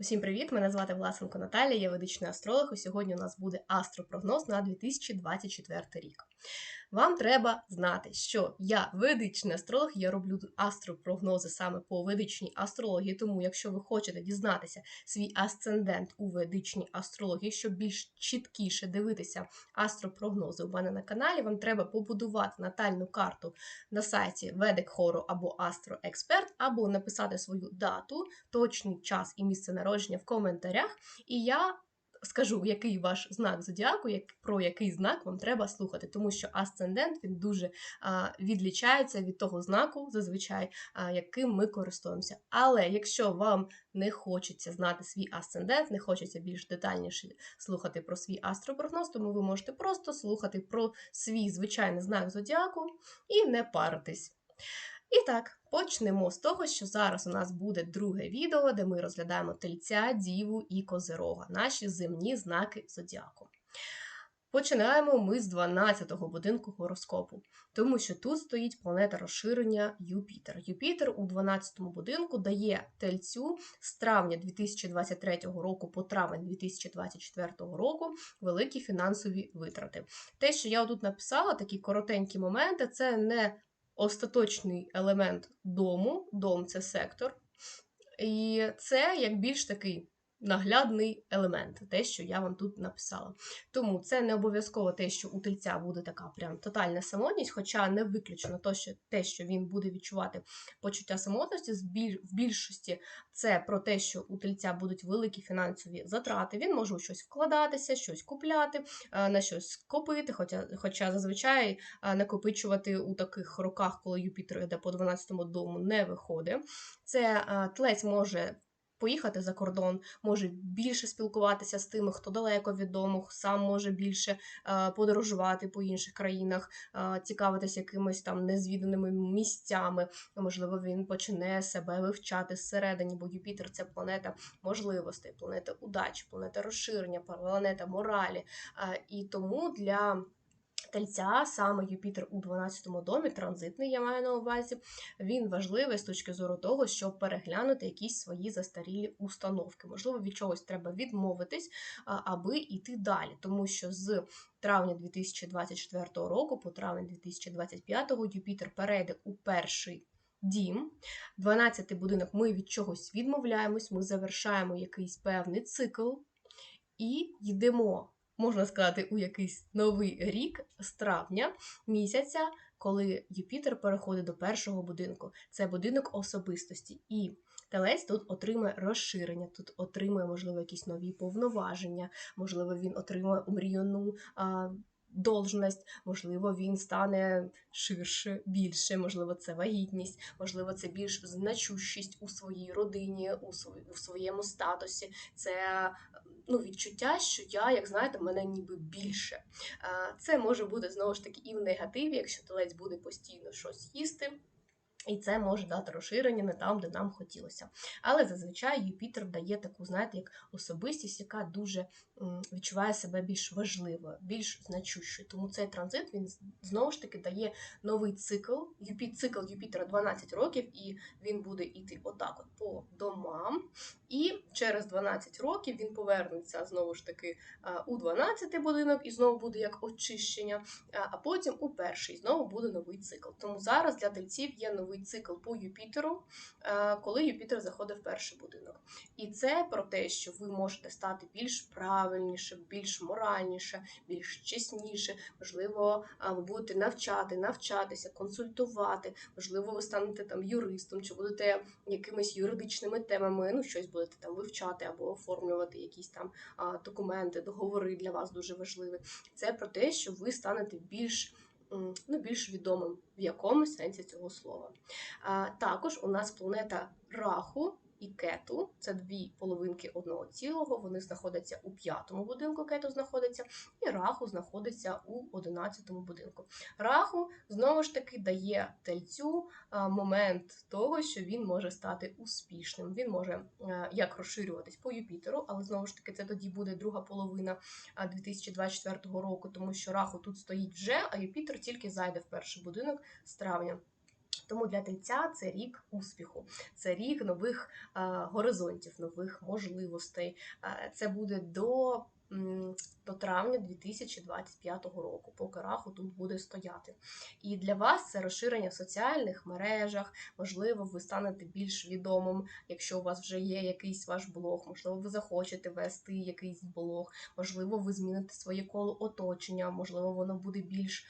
Усім привіт! Мене звати Власенко Наталія, я ведичний астролог, і сьогодні у нас буде астропрогноз на 2024 рік. Вам треба знати, що я ведичний астролог, я роблю астропрогнози саме по ведичній астрології. Тому, якщо ви хочете дізнатися свій асцендент у ведичній астрології, щоб більш чіткіше дивитися астропрогнози у мене на каналі, вам треба побудувати натальну карту на сайті Ведик Хору або Астроексперт, або написати свою дату, точний час і місце народження в коментарях. І я скажу, який ваш знак зодіаку, як про який знак вам треба слухати, тому що асцендент він дуже а, відлічається від того знаку, зазвичай, а, яким ми користуємося. Але якщо вам не хочеться знати свій асцендент, не хочеться більш детальніше слухати про свій астропрогноз, тому ви можете просто слухати про свій звичайний знак зодіаку і не паритись. І так, почнемо з того, що зараз у нас буде друге відео, де ми розглядаємо тельця, діву і козирога, наші земні знаки зодіаку. Починаємо ми з 12-го будинку гороскопу, тому що тут стоїть планета розширення Юпітер. Юпітер у 12-му будинку дає тельцю з травня 2023 року по травень 2024 року великі фінансові витрати. Те, що я тут написала, такі коротенькі моменти, це не остаточний елемент дому, дом це сектор. І це як більш такий наглядний елемент, те, що я вам тут написала. Тому це не обов'язково те, що у тельця буде така прям тотальна самотність, хоча не виключено то, що те, що він буде відчувати почуття самотності, в більшості це про те, що у тельця будуть великі фінансові затрати. Він може у щось вкладатися, щось купляти, е, на щось копити, хоча хоча зазвичай е, накопичувати у таких роках, коли Юпітер йде по 12-му дому, не виходить. Це е, тлець може поїхати за кордон, може більше спілкуватися з тими, хто далеко від дому, сам може більше е, подорожувати по інших країнах, е, цікавитися якимись там незвіданими місцями. Можливо, він почне себе вивчати зсередині, бо Юпітер це планета можливостей, планета удачі, планета розширення, планета моралі. Е, і тому для Тельця, саме Юпітер у 12-му домі, транзитний, я маю на увазі, він важливий з точки зору того, щоб переглянути якісь свої застарілі установки. Можливо, від чогось треба відмовитись, аби йти далі. Тому що з травня 2024 року по травень 2025 Юпітер перейде у перший. Дім, 12-й будинок, ми від чогось відмовляємось, ми завершаємо якийсь певний цикл і йдемо можна сказати, у якийсь новий рік з травня місяця, коли Юпітер переходить до першого будинку. Це будинок особистості. І телець тут отримує розширення, тут отримує, можливо, якісь нові повноваження, можливо, він отримує умріяну должність, можливо, він стане ширше, більше, можливо, це вагітність, можливо, це більш значущість у своїй родині, у своєму статусі. Це ну, відчуття, що я, як знаєте, мене ніби більше. Це може бути знову ж таки і в негативі, якщо телець буде постійно щось їсти. І це може дати розширення не там, де нам хотілося. Але зазвичай Юпітер дає таку, знаєте, як особистість, яка дуже відчуває себе більш важливою, більш значущою. Тому цей транзит він знову ж таки дає новий цикл. Цикл Юпітера 12 років, і він буде йти отак от по домам. І через 12 років він повернеться знову ж таки у 12 будинок, і знову буде як очищення, а потім у перший знову буде новий цикл. Тому зараз для тельців є новий цикл по Юпітеру, коли Юпітер заходить в перший будинок. І це про те, що ви можете стати більш правильніше, більш моральніше, більш чесніше. Можливо, ви будете навчати, навчатися, консультувати. Можливо, ви станете там юристом, чи будете якимись юридичними темами, ну щось будете там вивчати або оформлювати якісь там документи, договори для вас дуже важливі. Це про те, що ви станете більш ну, більш відомим в якомусь сенсі цього слова. Також у нас планета Раху і кету це дві половинки одного цілого. Вони знаходяться у п'ятому будинку. Кету знаходиться, і раху знаходиться у одинадцятому будинку. Раху знову ж таки дає тельцю момент того, що він може стати успішним. Він може як розширюватись по Юпітеру, але знову ж таки це тоді буде друга половина 2024 року, тому що раху тут стоїть вже, а Юпітер тільки зайде в перший будинок з травня. Тому для тельця це рік успіху, це рік нових е, горизонтів, нових можливостей. Е, це буде до до травня 2025 року, поки раху тут буде стояти. І для вас це розширення в соціальних мережах, можливо, ви станете більш відомим, якщо у вас вже є якийсь ваш блог, можливо, ви захочете вести якийсь блог, можливо, ви зміните своє коло оточення, можливо, воно буде більш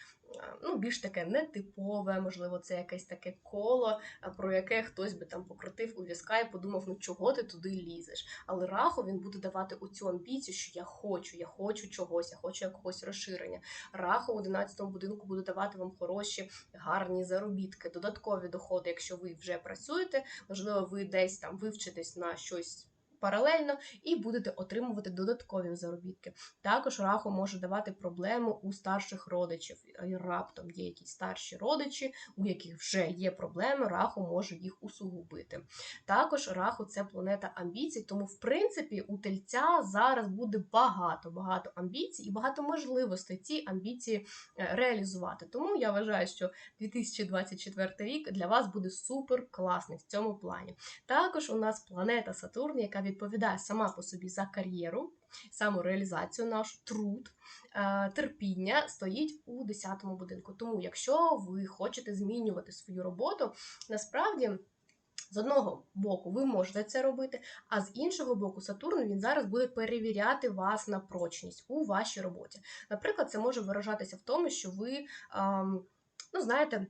ну, більш таке нетипове, можливо, це якесь таке коло, про яке хтось би там покрутив у візка і подумав, ну чого ти туди лізеш. Але раху він буде давати оцю амбіцію, що я хочу, я хочу чогось, я хочу якогось розширення. Раху в 11-му будинку буде давати вам хороші, гарні заробітки, додаткові доходи, якщо ви вже працюєте, можливо, ви десь там вивчитесь на щось паралельно і будете отримувати додаткові заробітки. Також раху може давати проблему у старших родичів. Раптом є якісь старші родичі, у яких вже є проблеми, раху може їх усугубити. Також раху це планета амбіцій, тому, в принципі, у тельця зараз буде багато багато амбіцій і багато можливостей ці амбіції е, реалізувати. Тому я вважаю, що 2024 рік для вас буде супер класний в цьому плані. Також у нас планета Сатурн, яка відповідає сама по собі за кар'єру, самореалізацію, наш труд, е, терпіння стоїть у 10-му будинку. Тому, якщо ви хочете змінювати свою роботу, насправді. З одного боку, ви можете це робити, а з іншого боку, Сатурн він зараз буде перевіряти вас на прочність у вашій роботі. Наприклад, це може виражатися в тому, що ви, ем, ну, знаєте,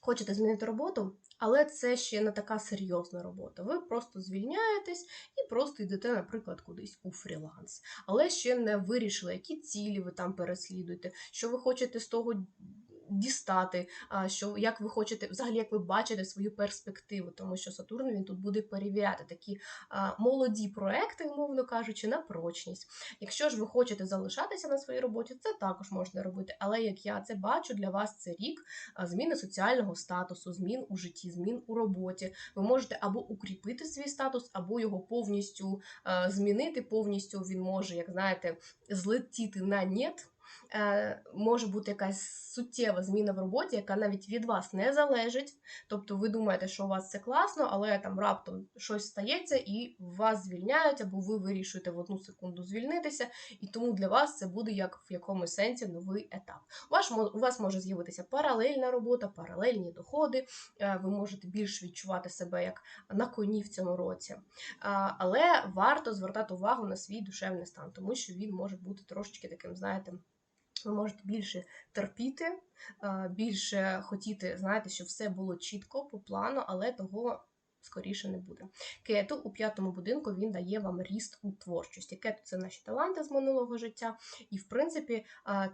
хочете змінити роботу, але це ще не така серйозна робота. Ви просто звільняєтесь і просто йдете, наприклад, кудись у фріланс. Але ще не вирішили, які цілі ви там переслідуєте, що ви хочете з того дістати, що як ви хочете, взагалі, як ви бачите свою перспективу, тому що Сатурн він тут буде перевіряти такі молоді проекти, умовно кажучи, на прочність. Якщо ж ви хочете залишатися на своїй роботі, це також можна робити. Але як я це бачу, для вас це рік зміни соціального статусу, змін у житті, змін у роботі. Ви можете або укріпити свій статус, або його повністю змінити. Повністю він може, як знаєте, злетіти на нет. Е, може бути якась суттєва зміна в роботі, яка навіть від вас не залежить. Тобто ви думаєте, що у вас це класно, але там раптом щось стається і вас звільняють, або ви вирішуєте в одну секунду звільнитися, і тому для вас це буде як в якомусь сенсі новий етап. У вас, у вас може з'явитися паралельна робота, паралельні доходи, е, ви можете більш відчувати себе як на коні в цьому році. Але варто звертати увагу на свій душевний стан, тому що він може бути трошечки таким, знаєте, ви можете більше терпіти, більше хотіти, знаєте, щоб все було чітко по плану, але того скоріше не буде. Кету у п'ятому будинку він дає вам ріст у творчості. Кету це наші таланти з минулого життя. І, в принципі,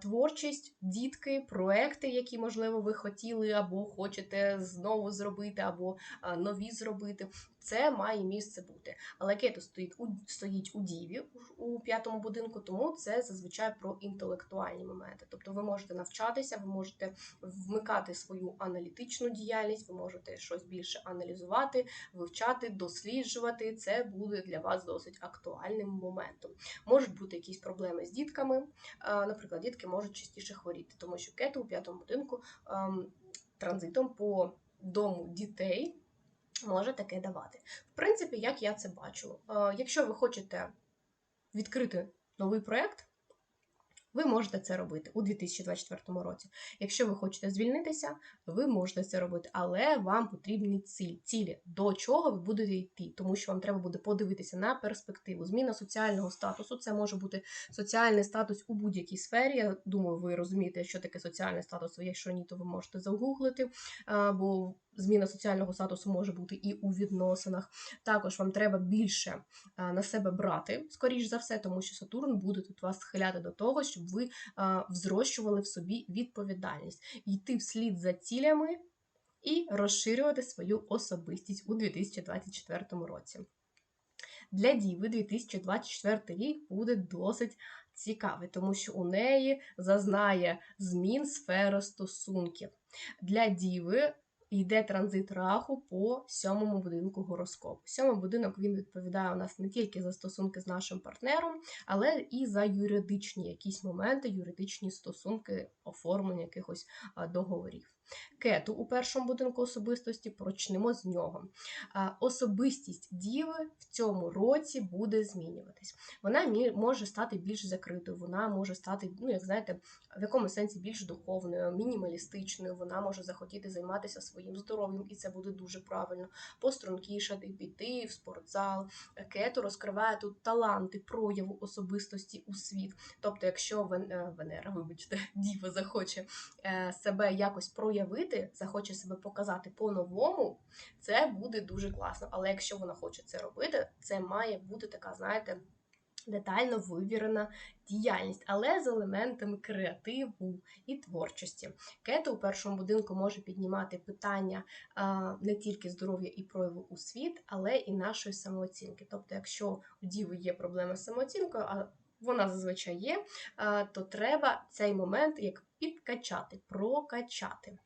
творчість, дітки, проекти, які, можливо, ви хотіли або хочете знову зробити, або нові зробити. Це має місце бути. Але кету стоїть у стоїть у діві у п'ятому будинку, тому це зазвичай про інтелектуальні моменти. Тобто ви можете навчатися, ви можете вмикати свою аналітичну діяльність, ви можете щось більше аналізувати, вивчати, досліджувати. Це буде для вас досить актуальним моментом. Можуть бути якісь проблеми з дітками. Наприклад, дітки можуть частіше хворіти, тому що кету у п'ятому будинку ем, транзитом по дому дітей може таке давати. В принципі, як я це бачу, е, якщо ви хочете відкрити новий проєкт, ви можете це робити у 2024 році. Якщо ви хочете звільнитися, ви можете це робити, але вам потрібні ціль, цілі, до чого ви будете йти, тому що вам треба буде подивитися на перспективу. Зміна соціального статусу це може бути соціальний статус у будь-якій сфері. Я думаю, ви розумієте, що таке соціальний статус. Якщо ні, то ви можете загуглити. бо зміна соціального статусу може бути і у відносинах. Також вам треба більше на себе брати, скоріш за все, тому що Сатурн буде тут вас схиляти до того, щоб ви взрощували в собі відповідальність, йти вслід за цілями і розширювати свою особистість у 2024 році. Для Діви 2024 рік буде досить цікавий, тому що у неї зазнає змін сфера стосунків. Для Діви йде транзит раху по сьомому будинку гороскопу. Сьомий будинок він відповідає у нас не тільки за стосунки з нашим партнером, але і за юридичні якісь моменти, юридичні стосунки, оформлення якихось договорів. Кету у першому будинку особистості почнемо з нього. Особистість діви в цьому році буде змінюватись. Вона може стати більш закритою, вона може стати, ну як знаєте, в якому сенсі більш духовною, мінімалістичною. Вона може захотіти займатися своїм здоров'ям, і це буде дуже правильно. Пострункішати, піти в спортзал. Кету розкриває тут таланти прояву особистості у світ. Тобто, якщо е, Венера, вибачте, діва захоче е, себе якось проявити, захоче себе показати по-новому, це буде дуже класно. Але якщо вона хоче це робити, це має бути така, знаєте детально вивірена діяльність, але з елементами креативу і творчості. Кета у першому будинку може піднімати питання не тільки здоров'я і прояву у світ, але і нашої самооцінки. Тобто, якщо у діви є проблема з самооцінкою, а вона зазвичай є, то треба цей момент як підкачати, прокачати.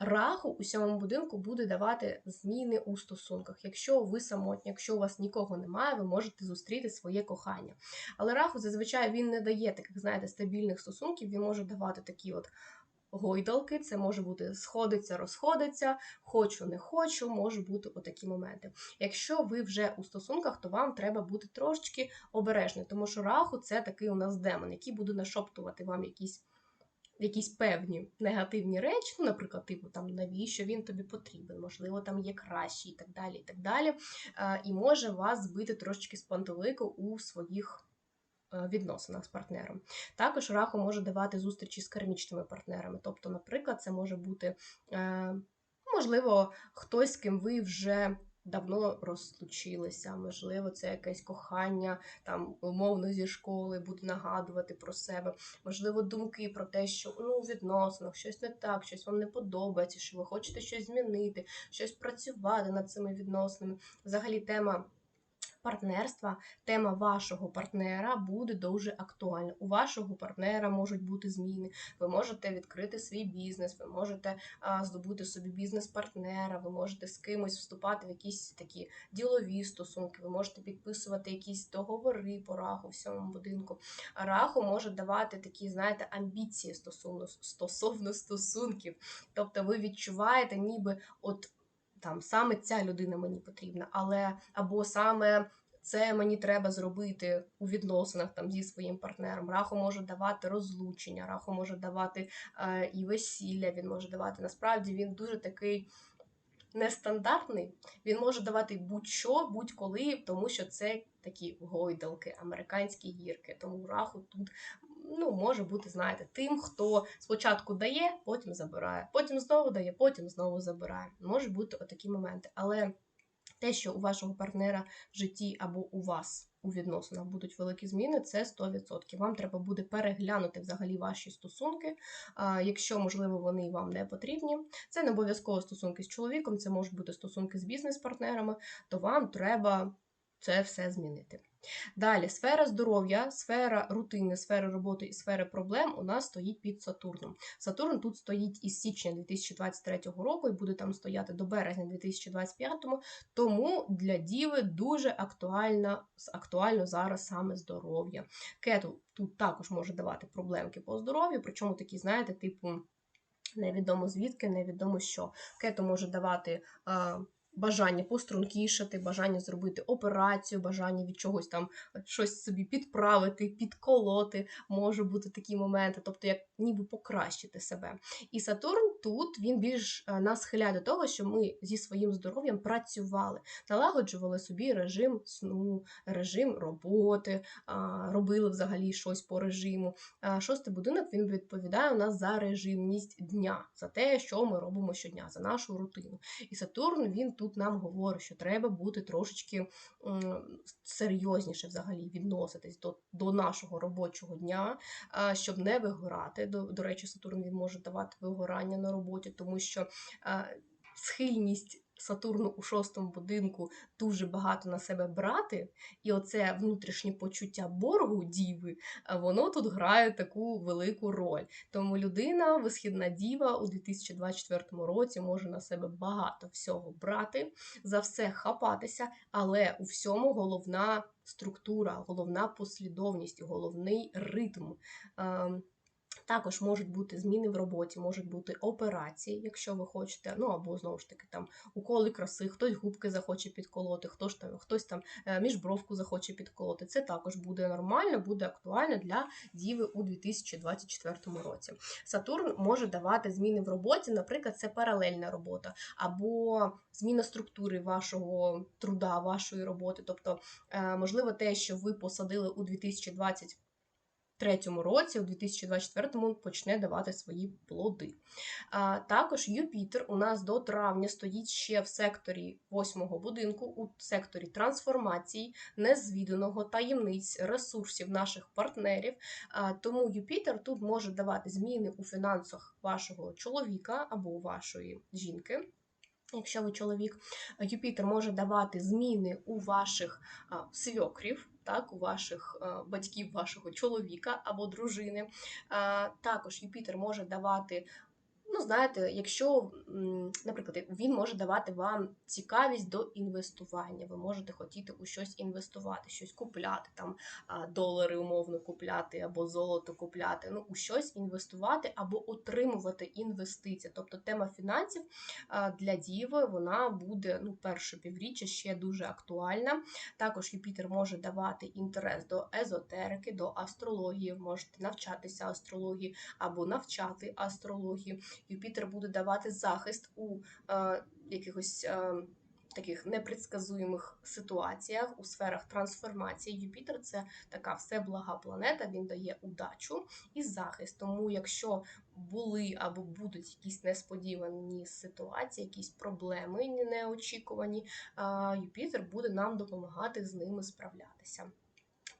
Раху у сьомому будинку буде давати зміни у стосунках. Якщо ви самотні, якщо у вас нікого немає, ви можете зустріти своє кохання. Але раху зазвичай він не дає таких, знаєте, стабільних стосунків, він може давати такі от. Гойдалки, це може бути сходиться, розходиться, хочу, не хочу, може бути отакі моменти. Якщо ви вже у стосунках, то вам треба бути трошечки обережним, тому що раху це такий у нас демон, який буде нашоптувати вам якісь якісь певні негативні речі, ну, наприклад, типу там навіщо він тобі потрібен, можливо, там є кращі і так далі. І так далі. І може вас збити трошечки з пантелику у своїх. Е, відносинах з партнером. Також раху може давати зустрічі з кармічними партнерами. Тобто, наприклад, це може бути, е, можливо, хтось, з ким ви вже давно розлучилися, можливо, це якесь кохання, там умовно зі школи буде нагадувати про себе, можливо, думки про те, що ну, у відносинах щось не так, щось вам не подобається, що ви хочете щось змінити, щось працювати над цими відносинами. Взагалі, тема партнерства, тема вашого партнера буде дуже актуальна. У вашого партнера можуть бути зміни. Ви можете відкрити свій бізнес, ви можете здобути собі бізнес-партнера, ви можете з кимось вступати в якісь такі ділові стосунки, ви можете підписувати якісь договори по раху в цьому будинку. Раху може давати такі, знаєте, амбіції стосовно стосовно стосунків. Тобто ви відчуваєте, ніби от там саме ця людина мені потрібна, але або саме це мені треба зробити у відносинах там зі своїм партнером. Раху може давати розлучення, раху може давати е, і весілля. Він може давати. Насправді він дуже такий. Нестандартний, він може давати будь-що, будь-коли, тому що це такі гойдалки, американські гірки. Тому раху тут ну, може бути, знаєте, тим, хто спочатку дає, потім забирає, потім знову дає, потім знову забирає. Може бути отакі моменти. Але те, що у вашого партнера в житті або у вас у відносинах будуть великі зміни, це 100%. Вам треба буде переглянути взагалі ваші стосунки, якщо, можливо, вони вам не потрібні. Це не обов'язково стосунки з чоловіком, це можуть бути стосунки з бізнес-партнерами, то вам треба це все змінити. Далі, сфера здоров'я, сфера рутини, сфера роботи і сфери проблем у нас стоїть під Сатурном. Сатурн тут стоїть із січня 2023 року і буде там стояти до березня 2025, тому для Діви дуже актуально, актуально зараз саме здоров'я. Кету тут також може давати проблемки по здоров'ю, причому такі, знаєте, типу. Невідомо звідки, невідомо що. Кето може давати бажання пострункішати, бажання зробити операцію, бажання від чогось там щось собі підправити, підколоти, може бути такі моменти, тобто як ніби покращити себе. І Сатурн тут він більш е, нас схиляє до того, що ми зі своїм здоров'ям працювали, налагоджували собі режим сну, режим роботи, робили взагалі щось по режиму. Шостий будинок він відповідає у нас за режимність дня, за те, що ми робимо щодня, за нашу рутину. І Сатурн він тут нам говорить, що треба бути трошечки серйозніше взагалі відноситись до до нашого робочого дня, щоб не вигорати. До, до речі, Сатурн він може давати вигорання на роботі, тому що схильність Сатурну у шостому будинку дуже багато на себе брати, і оце внутрішнє почуття боргу діви, воно тут грає таку велику роль. Тому людина, висхідна діва у 2024 році може на себе багато всього брати, за все хапатися, але у всьому головна структура, головна послідовність, головний ритм. Також можуть бути зміни в роботі, можуть бути операції, якщо ви хочете, ну або знову ж таки там уколи краси, хтось губки захоче підколоти, хтось там хтось там е, міжбровку захоче підколоти. Це також буде нормально, буде актуально для діви у 2024 році. Сатурн може давати зміни в роботі, наприклад, це паралельна робота, або зміна структури вашого труда, вашої роботи. Тобто, е, можливо, те, що ви посадили у 2020 2023 році, у 2024-му, почне давати свої плоди. А, Також Юпітер у нас до травня стоїть ще в секторі восьмого будинку, у секторі трансформації, незвіданого таємниць, ресурсів наших партнерів. А, Тому Юпітер тут може давати зміни у фінансах вашого чоловіка або вашої жінки. Якщо ви чоловік, Юпітер може давати зміни у ваших свьокрів, так, у ваших е, батьків, вашого чоловіка або дружини. Також Юпітер може давати Ну, знаєте, якщо, наприклад, він може давати вам цікавість до інвестування, ви можете хотіти у щось інвестувати, щось купляти, там долари умовно купляти, або золото купляти, ну, у щось інвестувати або отримувати інвестиції. Тобто тема фінансів для діви вона буде ну, перше півріччя ще дуже актуальна. Також Юпітер може давати інтерес до езотерики, до астрології, можете навчатися астрології або навчати астрології. Юпітер буде давати захист у е, якихось е, таких непредсказуємих ситуаціях у сферах трансформації. Юпітер це така всеблага планета, він дає удачу і захист. Тому, якщо були або будуть якісь несподівані ситуації, якісь проблеми неочікувані, е, Юпітер буде нам допомагати з ними справлятися.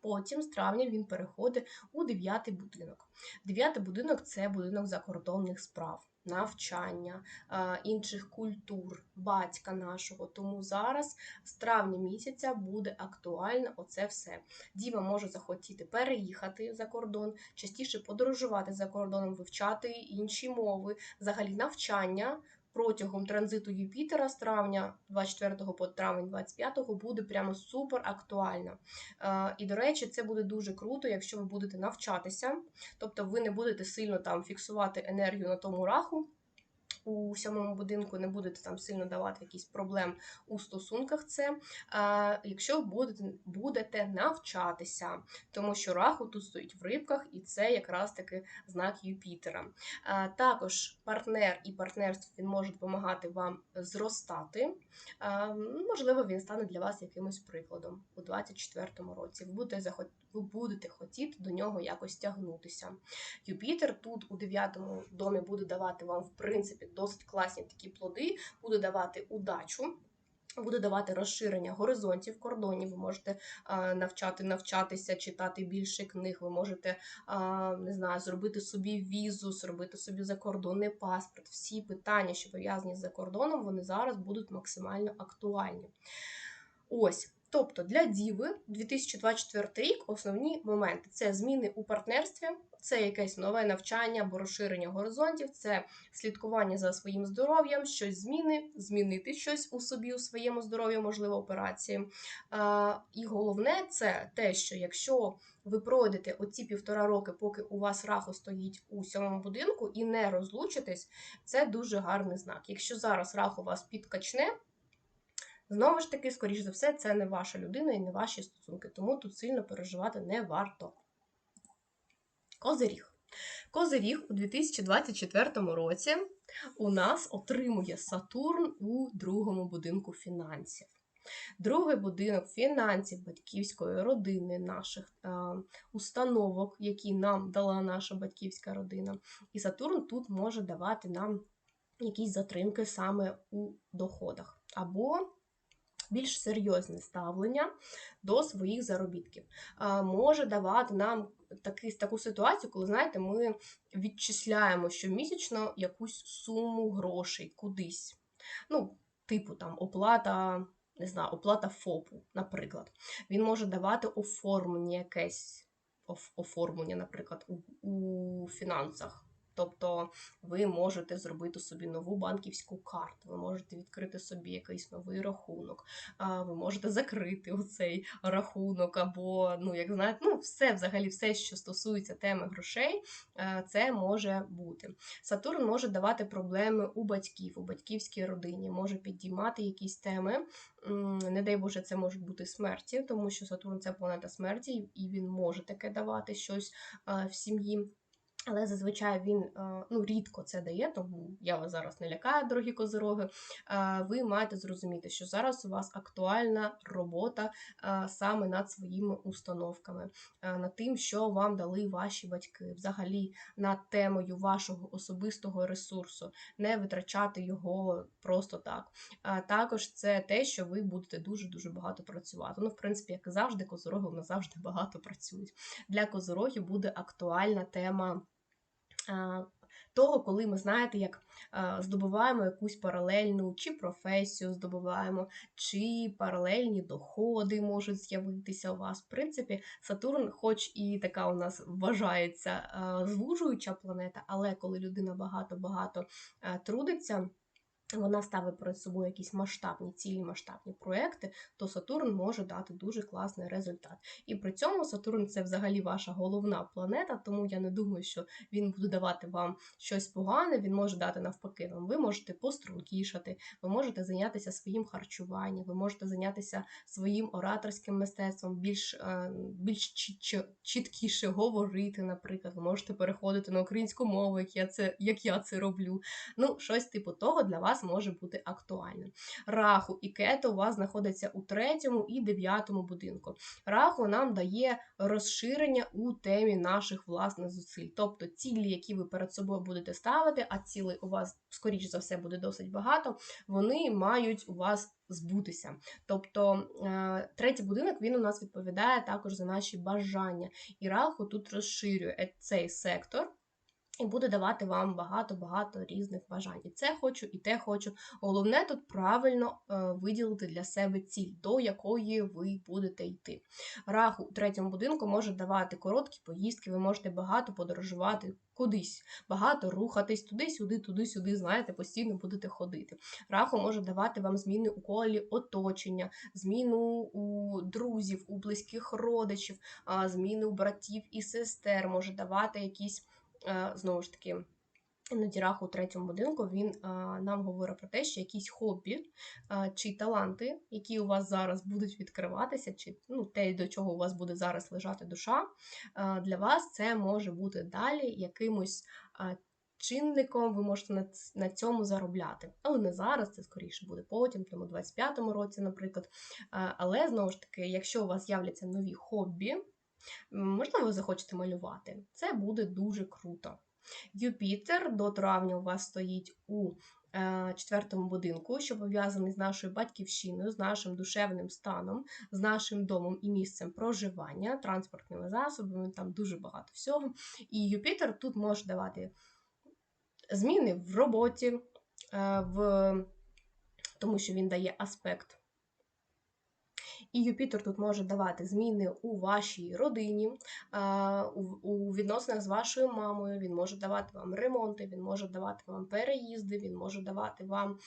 Потім з травня він переходить у дев'ятий будинок. Дев'ятий будинок це будинок закордонних справ навчання, інших культур, батька нашого. Тому зараз з травня місяця буде актуально оце все. Діва може захотіти переїхати за кордон, частіше подорожувати за кордоном, вивчати інші мови, взагалі навчання протягом транзиту Юпітера з травня 24 по травень 25 буде прямо супер актуальна. І, до речі, це буде дуже круто, якщо ви будете навчатися, тобто ви не будете сильно там фіксувати енергію на тому раху у сьомому будинку не будете там сильно давати якісь проблем у стосунках. Це якщо будете будете навчатися, тому що раху тут стоїть в рибках, і це якраз таки знак Юпітера. Також партнер і партнерство він може допомагати вам зростати. Можливо, він стане для вас якимось прикладом у 2024 році. Ви будете ви будете хотіти до нього якось тягнутися. Юпітер тут у дев'ятому домі буде давати вам, в принципі, досить класні такі плоди, буде давати удачу. Буде давати розширення горизонтів кордонів, ви можете а, навчати, навчатися, читати більше книг, ви можете а, не знаю, зробити собі візу, зробити собі закордонний паспорт. Всі питання, що пов'язані з закордоном, вони зараз будуть максимально актуальні. Ось. Тобто для Діви 2024 рік основні моменти це зміни у партнерстві, це якесь нове навчання або розширення горизонтів, це слідкування за своїм здоров'ям, щось зміни, змінити щось у собі, у своєму здоров'ю, можливо, операції. І головне це те, що якщо ви пройдете оці півтора роки, поки у вас раху стоїть у сьомому будинку і не розлучитесь, це дуже гарний знак. Якщо зараз рах у вас підкачне. Знову ж таки, скоріш за все, це не ваша людина і не ваші стосунки, тому тут сильно переживати не варто. Козиріг. Козиріг у 2024 році у нас отримує Сатурн у другому будинку фінансів. Другий будинок фінансів батьківської родини, наших е, установок, які нам дала наша батьківська родина. І Сатурн тут може давати нам якісь затримки саме у доходах. Або більш серйозне ставлення до своїх заробітків. Може давати нам таки, таку ситуацію, коли, знаєте, ми відчисляємо щомісячно якусь суму грошей кудись. Ну, типу там оплата. Не знаю, оплата ФОПу, наприклад. Він може давати оформлення якесь оформлення, наприклад, у, у фінансах Тобто ви можете зробити собі нову банківську карту, ви можете відкрити собі якийсь новий рахунок, ви можете закрити оцей рахунок, або, ну, як знаєте, ну, все взагалі, все, що стосується теми грошей, е, це може бути. Сатурн може давати проблеми у батьків, у батьківській родині, може підіймати якісь теми. Не дай Боже, це можуть бути смерті, тому що Сатурн це планета смерті, і він може таке давати щось е, в сім'ї. Але зазвичай він е, ну, рідко це дає, тому я вас зараз не лякаю, дорогі козироги. Е, ви маєте зрозуміти, що зараз у вас актуальна робота е, саме над своїми установками, над тим, що вам дали ваші батьки, взагалі над темою вашого особистого ресурсу, не витрачати його просто так. Також це те, що ви будете дуже-дуже багато працювати. Ну, в принципі, як завжди, козироги у нас завжди багато працюють. Для козирогів буде актуальна тема того, коли ми знаєте, як здобуваємо якусь паралельну чи професію здобуваємо, чи паралельні доходи можуть з'явитися у вас. В принципі, Сатурн, хоч і така у нас вважається звужуюча планета, але коли людина багато-багато трудиться вона ставить перед собою якісь масштабні цілі, масштабні проекти, то Сатурн може дати дуже класний результат. І при цьому Сатурн це взагалі ваша головна планета, тому я не думаю, що він буде давати вам щось погане, він може дати навпаки вам. Ви можете пострункішати, ви можете зайнятися своїм харчуванням, ви можете зайнятися своїм ораторським мистецтвом, більш е, більш чіткіше говорити, наприклад, ви можете переходити на українську мову, як я це, як я це роблю. Ну, щось типу того для вас може бути актуальним. Раху і кето у вас знаходиться у третьому і дев'ятому будинку. Раху нам дає розширення у темі наших власних зусиль. Тобто цілі, які ви перед собою будете ставити, а цілей у вас, скоріш за все, буде досить багато, вони мають у вас збутися. Тобто е, третій будинок він у нас відповідає також за наші бажання. І раху тут розширює цей сектор. І буде давати вам багато-багато різних бажань. І це хочу, і те хочу. Головне тут правильно е, виділити для себе ціль, до якої ви будете йти. Раху у третьому будинку може давати короткі поїздки, ви можете багато подорожувати кудись, багато рухатись туди-сюди, туди-сюди, знаєте, постійно будете ходити. Раху може давати вам зміни у колі оточення, зміну у друзів, у близьких родичів, зміни у братів і сестер, може давати якісь. Е, знову ж таки. Іноді рах у третьому будинку він а, е, нам говорить про те, що якісь хобі а, е, чи таланти, які у вас зараз будуть відкриватися, чи ну, те, до чого у вас буде зараз лежати душа, а, для вас це може бути далі якимось а, чинником, ви можете на, на цьому заробляти. Але не зараз, це скоріше буде потім, тому 25-му році, наприклад. А, але знову ж таки, якщо у вас з'являться нові хобі, Можливо, захочете малювати. Це буде дуже круто. Юпітер до травня у вас стоїть у е, четвертому будинку, що пов'язаний з нашою батьківщиною, з нашим душевним станом, з нашим домом і місцем проживання, транспортними засобами, там дуже багато всього. І Юпітер тут може давати зміни в роботі, е, в... тому що він дає аспект і Юпітер тут може давати зміни у вашій родині, у відносинах з вашою мамою. Він може давати вам ремонти, він може давати вам переїзди, він може давати вам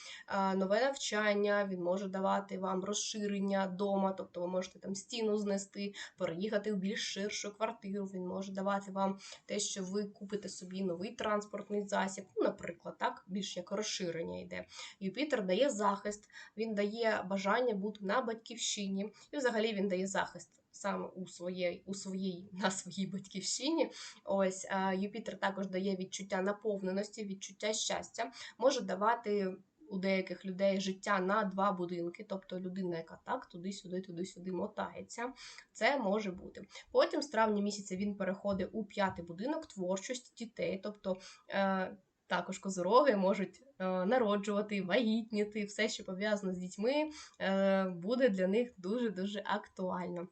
нове навчання, він може давати вам розширення дома, тобто ви можете там стіну знести, переїхати в більш ширшу квартиру. Він може давати вам те, що ви купите собі новий транспортний засіб, ну, наприклад, так, більш як розширення йде. Юпітер дає захист, він дає бажання бути на батьківщині. І взагалі він дає захист саме у своїй у своїй на своїй батьківщині. Ось Юпітер також дає відчуття наповненості, відчуття щастя, може давати. У деяких людей життя на два будинки, тобто людина, яка так туди-сюди, туди-сюди мотається, це може бути. Потім з травня місяця він переходить у п'ятий будинок творчості дітей, тобто е, також козороги можуть е, народжувати, вагітніти, все, що пов'язано з дітьми, е, буде для них дуже-дуже актуально.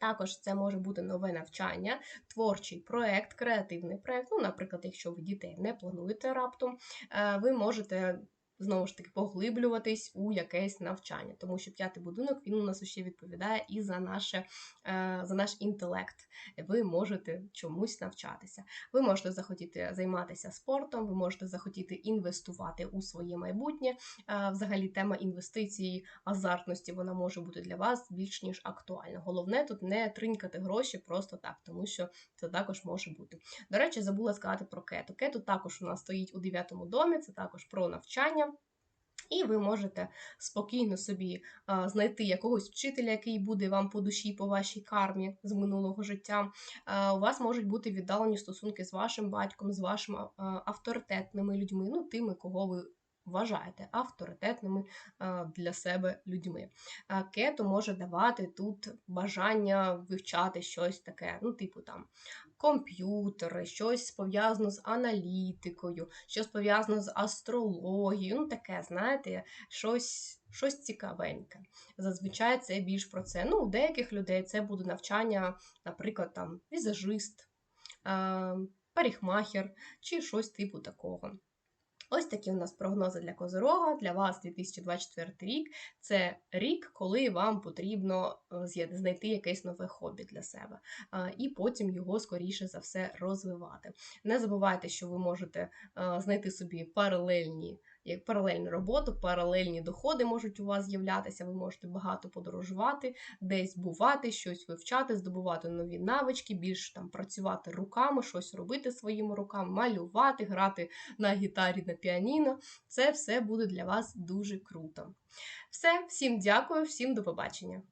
Також це може бути нове навчання, творчий проект, креативний проект. Ну, наприклад, якщо ви дітей не плануєте раптом, е, ви можете знову ж таки поглиблюватись у якесь навчання, тому що п'ятий будинок він у нас ще відповідає і за наше е, за наш інтелект. Ви можете чомусь навчатися. Ви можете захотіти займатися спортом, ви можете захотіти інвестувати у своє майбутнє. Е, Взагалі, тема інвестицій, азартності вона може бути для вас більш ніж актуальна. Головне тут не тринькати гроші просто так, тому що це також може бути. До речі, забула сказати про кету. Кету також у нас стоїть у дев'ятому домі, це також про навчання. І ви можете спокійно собі а, знайти якогось вчителя, який буде вам по душі, по вашій кармі з минулого життя. А, у вас можуть бути віддалені стосунки з вашим батьком, з вашими авторитетними людьми, ну тими, кого ви вважаєте авторитетними для себе людьми. А, Кето може давати тут бажання вивчати щось таке, ну, типу там комп'ютери, щось пов'язано з аналітикою, щось пов'язано з астрологією. Ну, таке, знаєте, щось. Щось цікавеньке. Зазвичай це більш про це. Ну, у деяких людей це буде навчання, наприклад, там візажист, парикмахер чи щось типу такого. Ось такі у нас прогнози для Козирога. Для вас 2024 рік це рік, коли вам потрібно е, знайти якесь нове хобі для себе, і потім його скоріше за все розвивати. Не забувайте, що ви можете е, знайти собі паралельні як паралельну роботу, паралельні доходи можуть у вас з'являтися. Ви можете багато подорожувати, десь бувати, щось вивчати, здобувати нові навички, більш там працювати руками, щось робити своїми руками, малювати, грати на гітарі, на піаніно. Це все буде для вас дуже круто. Все, всім дякую, всім до побачення.